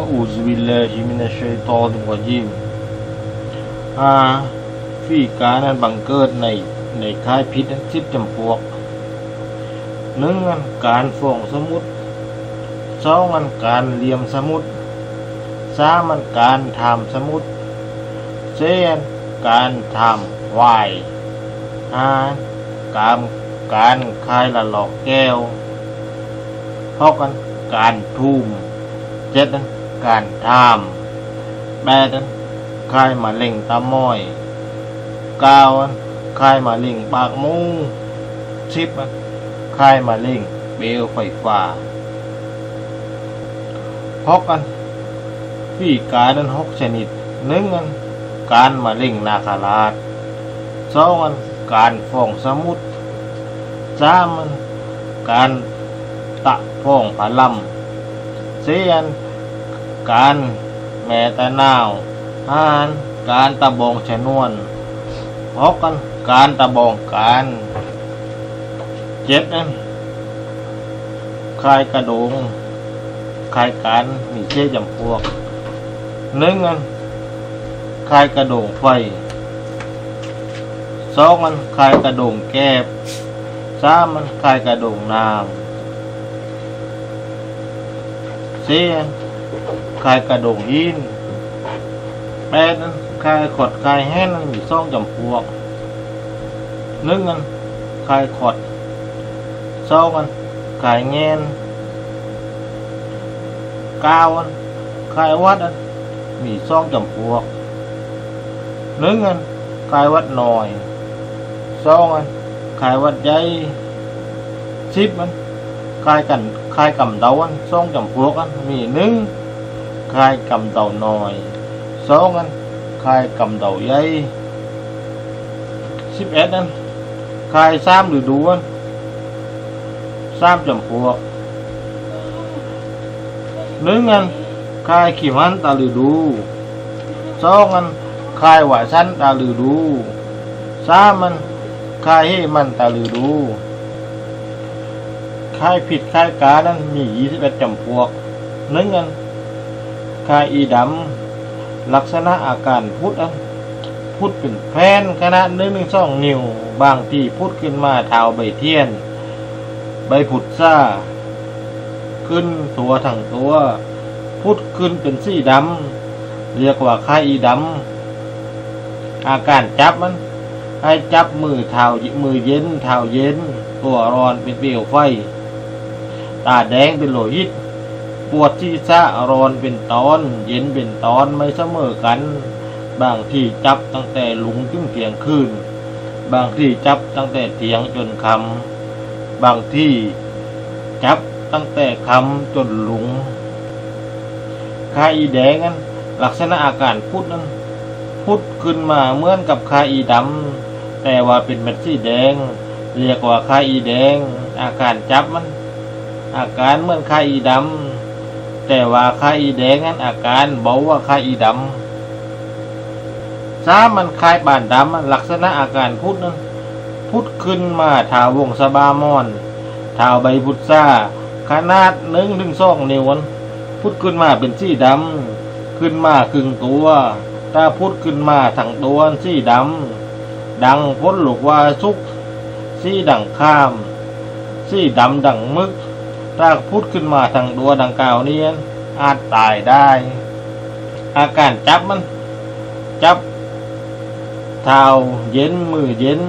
أعوذ بالله من الشيطان الرجيم อ่าฝีกานั้นบังเกิดในในค่ายพิษนั้นสิบจำพวกหนึ่งอันการฟ้องสมุดสองอันการเลียมสมุดสามอันการทำสมุดสี่อันการทำวายห้าการการคายละหลอกแก้วหกอันการทุ่มเจ็ดอัน การทำแปดอันคายมาเล่งตาม้อยเก้าอันคายมาเล่งปากมูสิบอันคายมาเล่งเปลไฟฟ้าหกอันวิการนั้นหกชนิดหนึ่งอันการมาเล่งนาคาราชสองอันการฟ้องสมุดสามอันการตะฟ้องพะลำสี่อัน การแม่ตะนาวห้านการตะบองชนวนหกอันการตะบองการเจ็ดอันคลายกระดงคลายการมีเชี่ยจำพวกหนึ่งอันคลายกระดงไฟสองอันคลายกระดงแก้บสามอันคลายกระดงน้ำสี่อัน คายกระดงยินแปดอันคายขดคายแห้นอันมีสองจำพวกหนึ่งอันคายขดสองอันคายแงนเก้าอันคายวัดอันมีสองจำพวกหนึ่งอันคายวัดหน่อยสองอันคายวัดใหญ่สิบอันคายกันคายกำเดาอันสองจำพวกอันมีหนึ่ง คายกำเดาหน่อยสองอันคายกำเดาใหญ่สิบเอ็ดอันคายสามฤดูอันสามจำพวกหนึ่งอันคายขีมันตาฤดูสองอันคายหวายชั้นตาฤดูสามอันคายให้มันตาฤดูคายผิดคายกานั้นมียี่สิบเอ็ดจำพวกหนึ่งอันาอีดำลักษณะอาการพุทธอันพุทธเป็นแผ่นขนาดหนึ่งหนึ่งสองนิ้ว บางที่พุทธขึ้นมาเท้าใบเทียน ใบผุดซ่า ขึ้นตัวทั้งตัว พุดขึ้นเป็นสีดำเรียกว่าไข่อีดำอาการจับมันให้จับมือเท้ามือเย็นเท้าเย็น ตัวร้อนเป็นเปลวไฟ ตาแดงเป็นโลหิต ปวดที่ซะร้อนเป็นตอน เย็นเป็นตอนไม่เสมอกัน บางที่จับตั้งแต่หลุงถึงเที่ยงคืน บางที่จับตั้งแต่เที่ยงจนคำบางที่จับตั้งแต่คำจนหลุงคาอีแดงนั้นลักษณะอาการพุดนั้นพุดขึ้นมาเหมือนกับคาอีดำแต่ว่าเป็นเม็ดสีแดง เรียกว่าคาอีแดง อาการจับมัน อาการเหมือนคาอีดำ แต่ว่าคาอีแดงนั้นอาการบอกว่าคาอีดำซ้ามันคลายบานดำลักษณะอาการพุดนั้นพุดขึ้นมาถาวงสบามอนถาวใบพุทราขนาดหนึ่งถึงสองนิ้วพุดขึ้นมาเป็นสีดำขึ้นมาครึ่งตัวถ้าพุดขึ้นมาทั้งตัวสีดำดังพ้นหลกว่าสุกสีดังข้ามสีดำดังมึก ถ้าพุดขึ้นมาทั้งตัวดังกล่าวนี้อาจตายได้ อาการจับมัน จับ เท้าเย็นมือเย็น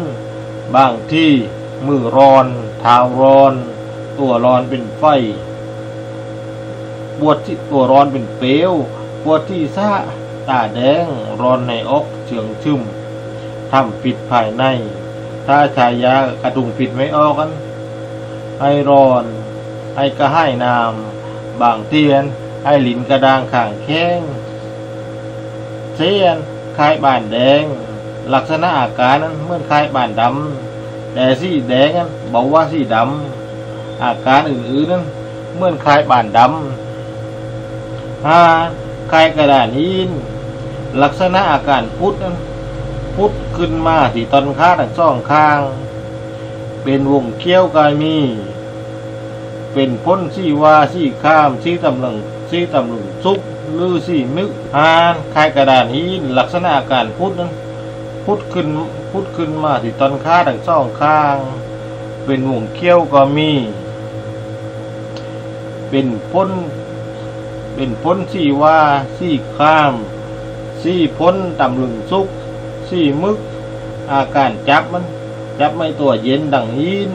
บางที่มือร้อน เท้าร้อน ตัวร้อนเป็นไฟปวดที่ตัวร้อนเป็นเปลวปวดที่ซ่าตาแดงร้อนในอกเชืองชุ่มทำปิดภายใน ถ้าชายยากระดุงปิดไม่ออกกันให้ร้อน ให้กระให้น้ำบางเทียนให้ลิ้นกระด้างข่างแข้งเสียนคล้ายบานแดง ลักษณะอาการนั้นเหมือนคล้ายบานดำแต่สีแดงนั้นบอกว่าสีดำอาการอื่นๆนั้นเหมือนคล้ายบานดำห้าคล้ายกระดานหินลักษณะอาการพุทธนั้นพุทธขึ้นมาที่ตอนข้าทั้งสองข้าง เป็นวงเขี้ยวกายมี เป็นพ้นสี่วาสี่ข้ามสี่ตำลังสี่ตำลุงซุกลือซี่มึกหานคายกระดานหินลักษณะอาการพุทธนั้นพุทธขึ้นพุทธขึ้นมาที่ตอนข้าทั้งสองข้าง เป็นวงเขี้ยวก็มี เป็นพ้น เป็นพ้นสี่ว่าสี่ข้ามสี่พ้นตำลึงซุกสี่มึก อาการจับมัน จับไม่ตัวเย็นดังยิน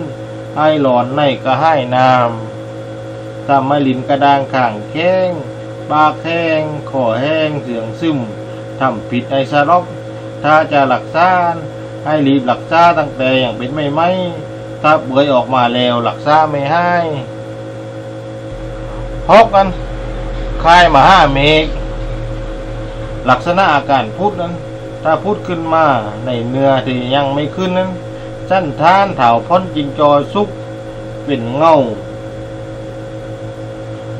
ให้หลอนในก็ให้น้ำ ทำไม่ลินกระดางข่างแข้งปากแห้งคอแห้งเสียงซึมทำผิดไอสลบถ้าจะหลักษาให้รีบหลักษาตั้งแต่อย่างเป็นไม่ไม่ถ้าเบื่อออกมาแล้วหลักษาไม่ให้พกกันคลายมาห้าเมกลักษณะอาการพูดนั้น ถ้าพูดขึ้นมาในเนื้อที่ยังไม่ขึ้นนั้นสั้นท่านเถาพ้นจิงจอยซุกเป็นเงา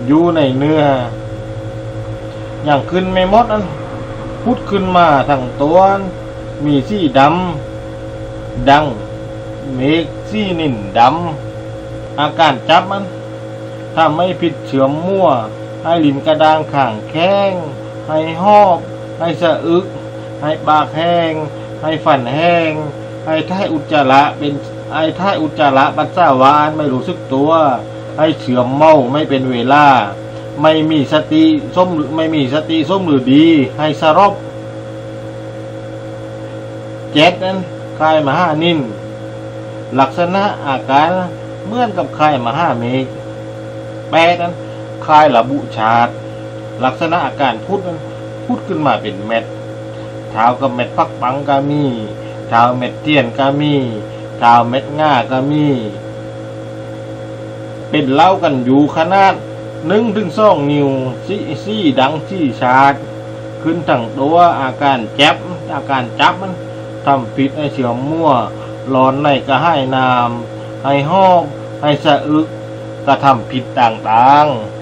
อยู่ในเนื้อ อย่างขึ้นไม่หมดนั้นพูดขึ้นมาทางตัว มีสีดำ ดัง เมฆสีนิ่นดำ อาการจับมันถ้าไม่ผิดเฉื่อมมั่ว ให้ลิ้นกระดางข่างแข้ง ให้หอบ ให้สะอึก ให้ปากแห้ง ให้ฟันแห้ง ให้ท้ายอุจจาระเป็นให้ท้ายอุจจาระปัสสาวะไม่รู้สึกตัว ให้เฉื่อมเมาไม่เป็นเวลา ไม่มีสติส้มไม่มีสติส้มหรือดี ให้สรบเจ็ดนั้นคลายมหานินลักษณะอาการเหมือนกับคลายมหาเมฆแปดนั้นคลายระบุชาดลักษณะอาการพุทธนั้นพุทธขึ้นมาเป็นเม็ดเท้ากับเม็ดพักปังก็มีเท้าเม็ดเทียนก็มีเท้าเม็ดง่าก็มี เป็นเล่ากันอยู่ขนาดหนึ่งถึงสองนิ้วซี่ซี่ดังซี่ชาดขึ้นทั้งตัวอาการแจ็บอาการจับมันทำผิดไอเฉียวมั่วร้อนในก็ให้น้ำให้ห้องให้สะอึกกระทำผิดต่างๆ